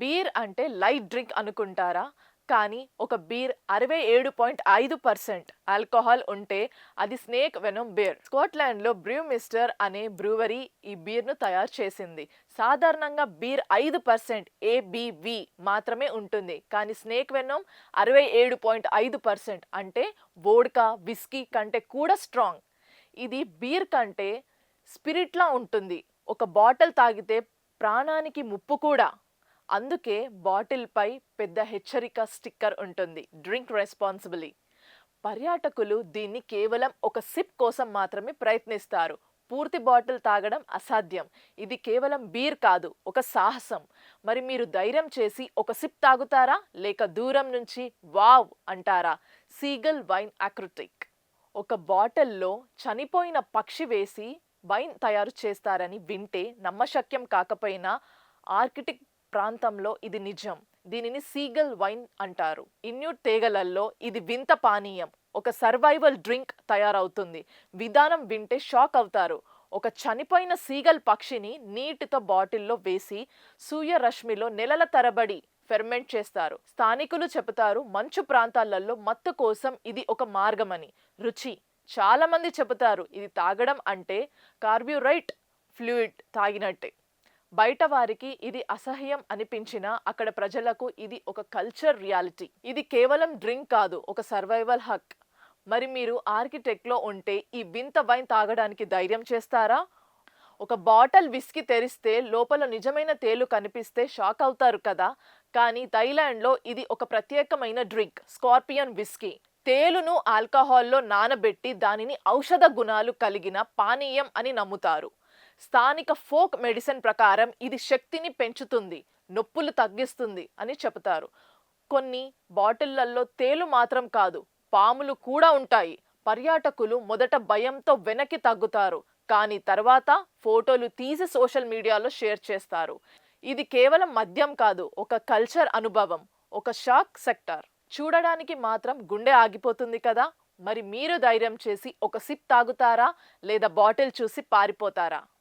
Beer అంటే light drink అనుకుంటారా? కానీ ఒక బీర్ అరవై ఏడు పాయింట్ ఐదు పర్సెంట్ ఆల్కహాల్ ఉంటే అది స్నేక్ వెనమ్ బీర్. స్కాట్లాండ్లో బ్రూ మిస్టర్ అనే బ్రూవరీ ఈ బీర్ను తయారు చేసింది. సాధారణంగా బీర్ ఐదు పర్సెంట్ ఏబివి మాత్రమే ఉంటుంది. కానీ స్నేక్ వెనం అరవై ఏడు పాయింట్ ఐదు పర్సెంట్ అంటే వోడ్కా విస్కీ కంటే కూడా స్ట్రాంగ్. ఇది బీర్ కంటే స్పిరిట్లా ఉంటుంది. ఒక బాటిల్ తాగితే ప్రాణానికి ముప్పు కూడా. అందుకే బాటిల్పై పెద్ద హెచ్చరిక స్టిక్కర్ ఉంటుంది డ్రింక్ రెస్పాన్సిబిలీ. పర్యాటకులు దీన్ని కేవలం ఒక సిప్ కోసం మాత్రమే ప్రయత్నిస్తారు. పూర్తి బాటిల్ తాగడం అసాధ్యం. ఇది కేవలం బీర్ కాదు ఒక సాహసం. మరి మీరు ధైర్యం చేసి ఒక సిప్ తాగుతారా? లేక దూరం నుంచి వావ్ అంటారా? Seagull wine Arctic. ఒక బాటిల్లో చనిపోయిన పక్షి వేసి వైన్ తయారు చేస్తారని వింటే నమ్మశక్యం కాకపోయినా ఆర్కిటిక్ ప్రాంతంలో ఇది నిజం. దీనిని సీగల్ వైన్ అంటారు. ఇన్యూట్ తీగలల్లో ఇది వింత పానీయం. ఒక సర్వైవల్ డ్రింక్ తయారవుతుంది. విధానం వింటే షాక్ అవుతారు. ఒక చనిపోయిన సీగల్ పక్షిని నీటితో బాటిల్లో వేసి సూర్యరశ్మిలో నెలల తరబడి ఫెర్మెంట్ చేస్తారు. స్థానికులు చెబుతారు మంచు ప్రాంతాలలో మత్తు కోసం ఇది ఒక మార్గమని. రుచి. చాలామంది చెబుతారు ఇది తాగడం అంటే కార్బ్యూరైట్ ఫ్లూయిడ్ తాగినట్టే. బయట వారికి ఇది అసహ్యం అనిపించినా అక్కడ ప్రజలకు ఇది ఒక కల్చర్ రియాలిటీ ఇది కేవలం డ్రింక్ కాదు ఒక సర్వైవల్ హక్. మరి మీరు ఆర్కిటెక్ట్లో ఉంటే ఈ వింత వైన్ తాగడానికి ధైర్యం చేస్తారా? ఒక బాటిల్ విస్కీ తెరిస్తే లోపల నిజమైన తేలు కనిపిస్తే షాక్ అవుతారు కదా. కానీ థైలాండ్లో ఇది ఒక ప్రత్యేకమైన డ్రింక్ స్కార్పియన్ విస్కీ. తేలును ఆల్కహాల్లో నానబెట్టి దానిని ఔషధ గుణాలు కలిగిన పానీయం అని నమ్ముతారు. స్థానిక ఫోక్ మెడిసిన్ ప్రకారం ఇది శక్తిని పెంచుతుంది నొప్పులు తగ్గిస్తుంది అని చెబుతారు. కొన్ని బాటిళ్ళలో తేలు మాత్రం కాదు పాములు కూడా ఉంటాయి. పర్యాటకులు మొదట భయంతో వెనక్కి తగ్గుతారు కానీ తర్వాత ఫోటోలు తీసి సోషల్ మీడియాలో షేర్ చేస్తారు. ఇది కేవలం మద్యం కాదు ఒక కల్చర్ అనుభవం ఒక షాక్ సెక్టర్. చూడడానికి మాత్రం గుండె ఆగిపోతుంది కదా? మరి మీరు ధైర్యం చేసి ఒక సిప్ తాగుతారా? లేదా బాటిల్ చూసి పారిపోతారా?